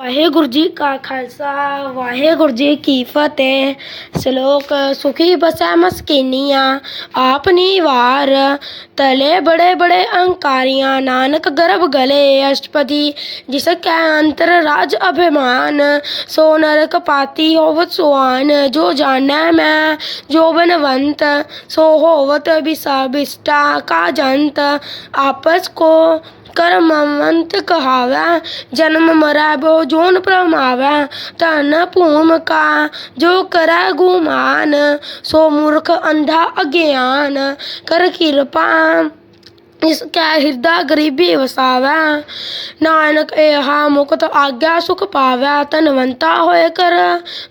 ਵਾਹਿਗੁਰੂ ਜੀ ਕਾ ਖਾਲਸਾ ਵਾਹਿਗੁਰੂ ਜੀ ਕੀ ਫਤਿਹ ਸ਼ਲੋਕ ਸੁਖੀ ਬਸੈ ਮਸਕੀਨੀਆਂ ਆਪ ਨਿਵਾਰ ਤਲੇ ਬੜੇ ਬੜੇ ਅਹੰਕਾਰੀਆਂ ਨਾਨਕ ਗਰਭ ਗਲੇ ਅਸ਼ਟਪਦੀ ਜਿਸ ਕੈ ਅੰਤਰ ਰਾਜ ਅਭਿਮਾਨ ਸੋ ਨਰਕ ਪਾਤੀ ਹੋਵਤ ਸੁਆਨ ਜੋ ਜਾਣੈ ਮੈਂ ਜੋ ਬਨਵੰਤ ਸੋ ਹੋਵਤ ਬਿਸਾ ਬਿਸਟਾ ਕਾ ਜੰਤ ਆਪਸ ਕੋ ਕਰਮਵੰਤ ਕਹਾਵੈ, ਜਨਮ ਮਰੈ ਬੋ ਜੋਨ ਪ੍ਰਮਾਵੈ, ਧਨ ਭੂਮ ਕਾ ਜੋ ਕਰੈ ਗੁਮਾਨ ਸੋ ਮੂਰਖ ਅੰਧਾ ਅਗਿਆਨ, ਕਰ ਕਿਰਪਾ ਇਸ ਕੈ ਹਿਰਦਾ ਗਰੀਬੀ ਵਸਾਵੈ ਨਾਨਕ ਏਹਾ ਮੁਕਤ ਆਗਿਆ ਸੁਖ ਪਾਵੈ ਧਨਵੰਤਾ ਹੋਏ ਕਰ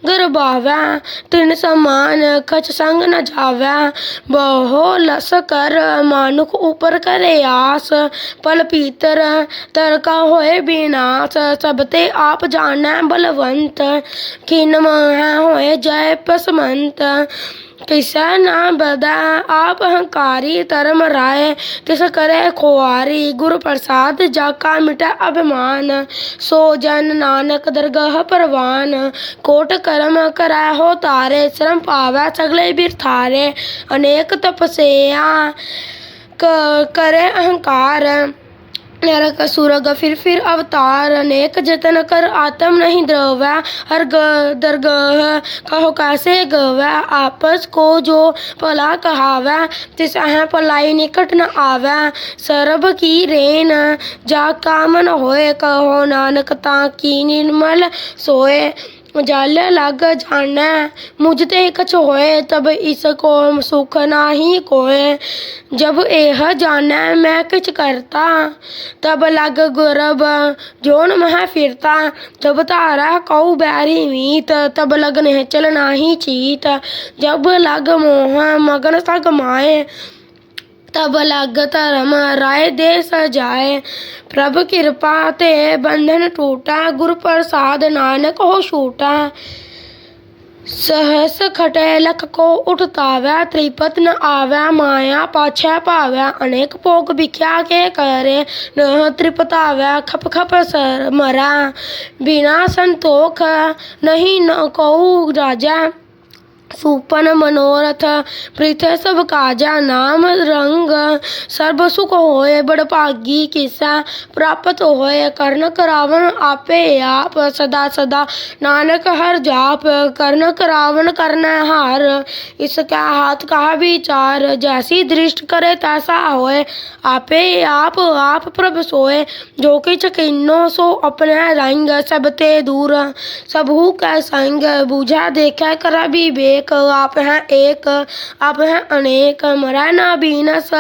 ਗਰਬਾਵੈ ਤਿਨ ਸਮਾਨ ਕਛ ਸੰਗ ਨ ਜਾਵੈ ਬਹੁ ਲਸ ਕਰ ਮਾਨੁਖ ਉਪਰ ਕਰੇ ਆਸ ਪਲ ਪੀਤਰ ਤਰਕਾ ਹੋਏ ਬਿਨਾਸ਼ ਸਭ ਤੇ ਆਪ ਜਾਣੈ ਬਲਵੰਤ ਕਿਨ ਮੋਹ ਹੋਏ ਜੈ ਪਸਮੰਤ ਨਾ ਬਦੈ, ਆਪ ਹੰਕਾਰੀ ਧਰਮ ਰਾਏ, ਤਿਸ ਕਰੇ ਖੁਆਰੀ, ਗੁਰ ਪ੍ਰਸਾਦ ਜਾ ਕਾ ਮਿਟੈ ਅਭਿਮਾਨ, ਸੋ ਜਨ ਨਾਨਕ ਦਰਗਾਹ ਪਰਵਾਨ, ਕੋਟ ਕਰਮ ਕਰੈ ਹੋ ਤਾਰੇ ਸ਼ਰਮ ਪਾਵੈ ਸਗਲੇ ਬਿਰਥਾਰੇ ਅਨੇਕ ਤਪਸੇਆ ਕਰੇ ਅਹੰਕਾਰ। नरक सुरग फिर फिर अवतार अनेक जतन कर आत्म नहीं द्रवै हर दरगह कहो कैसे गवै आपस को जो भला कहावै तिस भलाई निकट न आवै सरब की रेन जा कामन होए कहो नानक ता की निर्मल सोए जल लग जानै, मुझ ते कछ होए तब इस को सुख नाही कोय जब एह जानै मैं किछ करता, तब लग गुरब जोन मह फिरता। जब तारा कऊ बैरी मीत, तब लग निहचल नाही चीत। जब लग मोह मगन सग माए तब लग धर्म राय दे सजाए। प्रभ कृपा ते बंधन टूटा गुर प्रसाद नानक हो छूटा। सहस खटे लख को उठतावै त्रिपत न आवै, माया पाछै पावै, अनेक भोग भिख्या के करे। न त्रिपतावै खप खप सर मरा। बिना संतोख नहीं न कहू राजा। सुपन मनोरथ प्रीथे सब काजा, नाम, रंग। सर्ब सुख होए बड़ भागी किसा, प्राप्त होए कर्ण करावन आपे आप, सदा सदा नानक हर जाप। कर्ण करावन करन हार, इसका हाथ कहा विचार। जैसी दृष्ट करे तैसा होए आपे आप आप प्रभ सोए जो कि किन्नो सो अपने रंग, सब ते दूर। सबहु कै संग, बूझा देखै कर विवेक। अनेक आप हैं एक आप हैं अनेक। मरे ना बीनस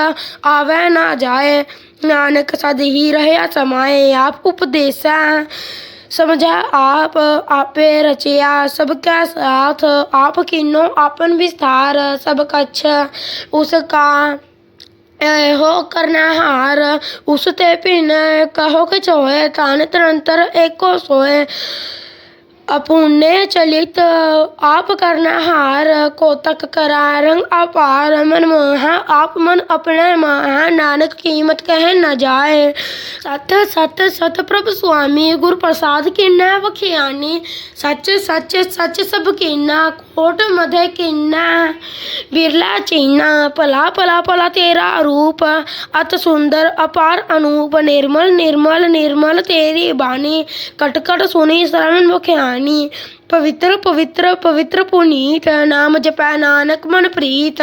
आवे ना जाए। नानक सद ही रहे समाए, आप उपदेश। हैं समझा आप, आपे रचया सबका साथ। आप किन्नो आपन विस्तार, सब कछ उसका हो करना हार। उसते भिन्न कहो कि छोए तान तरंतर एको सोए। अपुण्यचलित आप करनहार कोटक करारंग अपार, मन मोहा, आप मन अपने महा, नानक कीमत कह न जाए। सत सत सत प्रभ स्वामी, गुर प्रसाद किन्ना बखियानी सच सच सच सब किन्ना कोट मधे किन्ना। बिरला चीना, पला पला पला तेरा रूप। अत सुंदर, अपार, अनूप, निर्मल निर्मल निर्मल तेरी बानी कटकट सुनी शरण बखियानी आणि पवित्र पवित्र पवित्र पुनीत नाम जपा नानक मन प्रीत।